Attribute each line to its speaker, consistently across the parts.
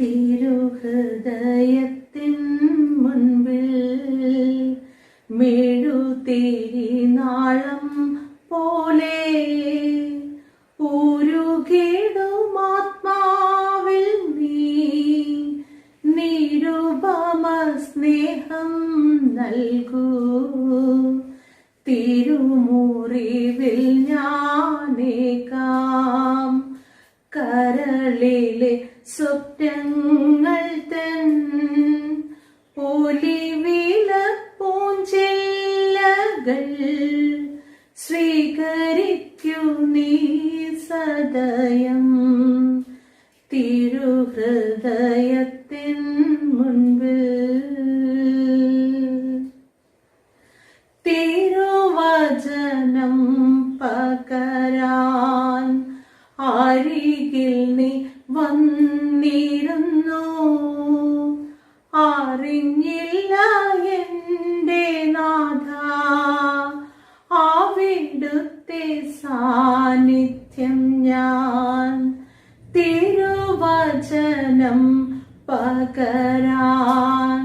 Speaker 1: തിരുഹൃദയത്തിൻ മുൻപിൽ മെഴുതിരി നാളം പോലെ ഉരുകിടുമാത്മാവിൽ നീ. നിരുപമ സ്നേഹം നൽകൂ. തിരുമുറിവിൽ ഞാനേക്കാം കരളിലെ സ്വപ്നങ്ങൾ തൻ ഒലിവില പൂഞ്ചെല്ലകൾ സ്വീകരിക്കൂ നീ സദയം. തിരുഹൃദയത്തിൻ മുൻപിൽ തിരുവചനം പകരാൻ അരികിൽ നീ വന്നിരുന്നു സാന്നിധ്യം ഞാൻ തിരുവചനം പകരാൻ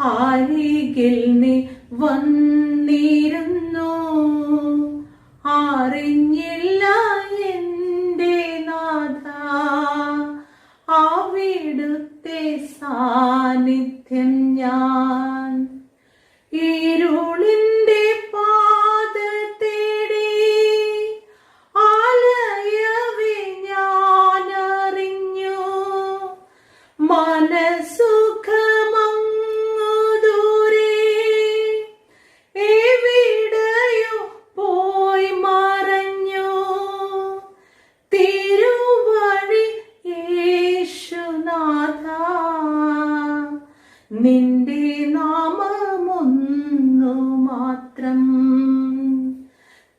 Speaker 1: അരികിൽ നീ വന്നിരുന്നു. അറിഞ്ഞില്ല എന്റെ നാഥ. അവിടുത്തെ സാന്നിധ്യം ഞാൻ ഇരുളിന്റെ നിന്റെ നാമമൊന്നു മാത്രം.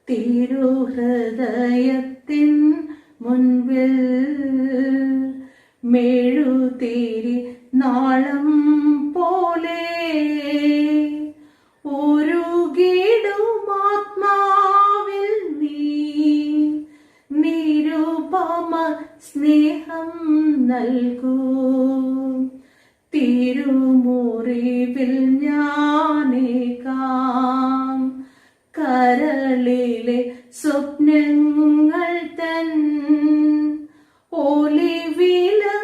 Speaker 1: തിരുഹൃദയത്തിൻ മുൻപിൽ മെഴുതിരി നാളം പോലെ ഒരു ആത്മാവിൽ നീ. നിരുപമ സ്നേഹം നൽകൂ. തിരുമുറിവിൽ ഞാനേക്കാം കരളിലെ സ്വപ്നങ്ങൾ തൻ പോലെ വിലപ്പോഞ്ചില്ലകൾ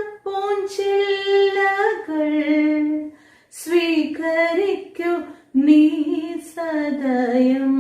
Speaker 1: സ്വീകരിക്കൂ നീ സദയം.